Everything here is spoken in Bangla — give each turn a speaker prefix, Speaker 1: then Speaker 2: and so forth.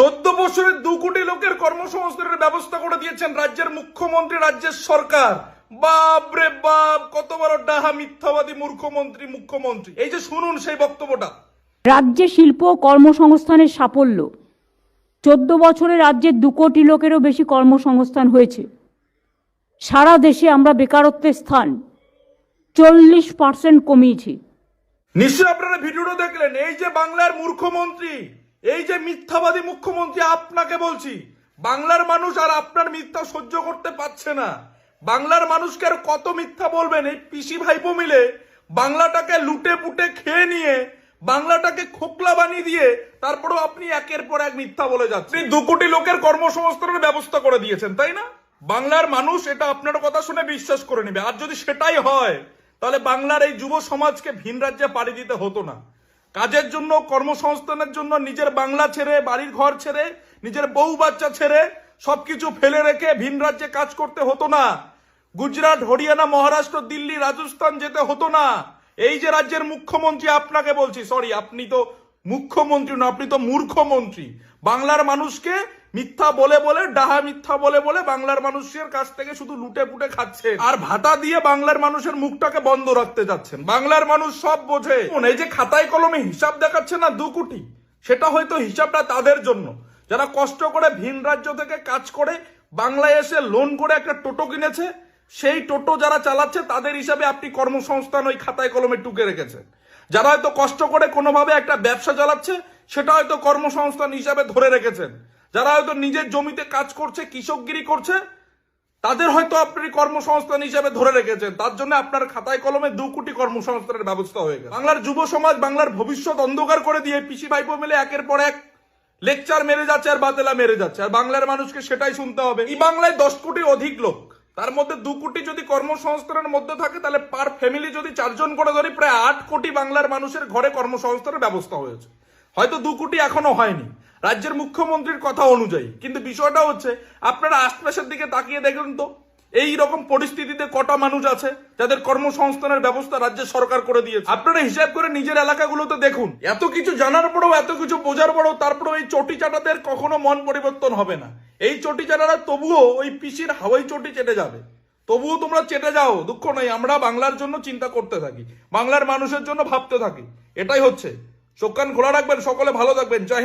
Speaker 1: চোদ্দ বছরের দু কোটি লোকের কর্মসংস্থানের ব্যবস্থা করে দিয়েছেন রাজ্যের মুখ্যমন্ত্রী রাজ্যের সরকার। বাপ রে বাপ কত বড় ডাহা মিথ্যাবাদী মূর্খমন্ত্রী মুখ্যমন্ত্রী। এই যে শুনুন সেই বক্তব্যটা।
Speaker 2: রাজ্যে শিল্প কর্মসংস্থানের সাফল্য। চোদ্দ বছরে রাজ্যের দু কোটি লোকেরও বেশি কর্মসংস্থান হয়েছে। সারা দেশে আমরা বেকারত্বের স্থান। চল্লিশ পার্সেন্ট কমিয়েছি।
Speaker 1: নিশ্চয়ই আপনারা ভিডিওটা দেখলেন। এই যে বাংলার মূর্খমন্ত্রী এই যে মিথ্যাবাদী মুখ্যমন্ত্রী, আপনাকে বলছি, বাংলার মানুষ আর আপনার মিথ্যা সহ্য করতে পারছে না। বাংলার মানুষকে আর কত মিথ্যা বলবেন? এই পিসি ভাইপো মিলে বাংলাটাকে লুটে পুটে খেয়ে নিয়ে, বাংলাটাকে খোকলা বানিয়ে দিয়ে, তারপরেও আপনি একের পর এক মিথ্যা বলে যাচ্ছেন। দু কোটি লোকের কর্মসংস্থানের ব্যবস্থা করে দিয়েছেন, তাই না? বাংলার মানুষ এটা আপনার কথা শুনে বিশ্বাস করে নেবে। আর যদি সেটাই হয়, তাহলে বাংলার এই যুব সমাজকে ভিন রাজ্যে পাড়ি দিতে হতো না। কাজের জন্য, কর্মসংস্থানের জন্য, নিজের বাংলা ছেড়ে, বাড়ির ঘর ছেড়ে, নিজের বউ বাচ্চা ছেড়ে সবকিছু ফেলে রেখে ভিন রাজ্যে কাজ করতে হতো না। গুজরাট, হরিয়ানা, মহারাষ্ট্র, দিল্লি, রাজস্থান যেতে হতো না। এই যে রাজ্যের মুখ্যমন্ত্রী, আপনাকে বলছি সরি আপনি তো মুখ্যমন্ত্রী না, আপনি তো মূর্খমন্ত্রী বাংলার মানুষকে মিথ্যা বলে বলে, ডাহা মিথ্যা বলে বলে বাংলার মানুষের কাছ থেকে শুধু লুটে পুটে খাচ্ছে আর ভাতা দিয়ে বাংলার মানুষের মুখটাকে বন্ধ রাখতে যাচ্ছেন। বাংলার মানুষ সব বোঝে। এই যে খাতায় কলমে হিসাব দেখাচ্ছে না দু কোটি? সেটা হয়তো হিসাবটা তাদের জন্য। যারা কষ্ট করে ভিন রাজ্য থেকে কাজ করে বাংলায় এসে লোন করে একটা টোটো কিনেছে, সেই টোটো যারা চালাচ্ছে, তাদের হিসাবে আপনি কর্মসংস্থান ওই খাতায় কলমে টুকে রেখেছেন। যারা হয়তো কষ্ট করে কোনোভাবে একটা ব্যবসা চালাচ্ছে, সেটা হয়তো কর্মসংস্থান হিসাবে ধরে রেখেছেন। যারা হয়তো নিজের জমিতে কাজ করছে, কৃষকগিরি করছে, তাদের হয়তো আপনি কর্মসংস্থান হিসাবে ধরে রেখেছেন। তার জন্য আপনার খাতায় কলমে দু কোটি কর্মসংস্থানের ব্যবস্থা হয়ে গেছে। বাংলার যুব সমাজ বাংলার ভবিষ্যৎ অন্ধকার করে দিয়ে পিসি ভাইপো মিলে একের পর এক লেকচার মেরে যাচ্ছে আর বাতেলা মেরে যাচ্ছে। আর বাংলার মানুষকে সেটাই শুনতে হবে। এই বাংলায় দশ কোটি অধিক লোক। তার মধ্যে দু কোটি যদি কর্মসংস্থানের মধ্যে থাকে, তাহলে পার ফ্যামিলি যদি চারজন করে ধরি, প্রায় আট কোটি বাংলার মানুষের ঘরে কর্মসংস্থানের ব্যবস্থা হয়েছে। হয়তো দু কোটি এখনও হয়নি। রাজ্যের মুখ্যমন্ত্রীর কথা অনুযায়ী। কিন্তু বিষয়টা হচ্ছে, আপনারা আশপাশের দিকে তাকিয়ে দেখুন তো। এই রকম পরিস্থিতিতে কটা মানুষ আছে যাদের কর্মসংস্থানের ব্যবস্থা রাজ্যের সরকার করে দিয়েছে? আপনারা হিসাব করে নিজের এলাকাগুলোতে দেখুন। এত কিছু জানার পরেও, এত কিছু বোঝার পরেও তারপরেও এই চটি চাটাদের কখনো মন পরিবর্তন হবে না। এই চটি চাটারা তবুও ওই পিসির হাওয়াই চটি চেটে যাবে। তবুও তোমরা চেটে যাও, দুঃখ নেই আমরা বাংলার জন্য চিন্তা করতে থাকি। বাংলার মানুষের জন্য ভাবতে থাকি। এটাই হচ্ছে। চোখ কান খোলা রাখবেন, সকলে ভালো থাকবেন। জয়।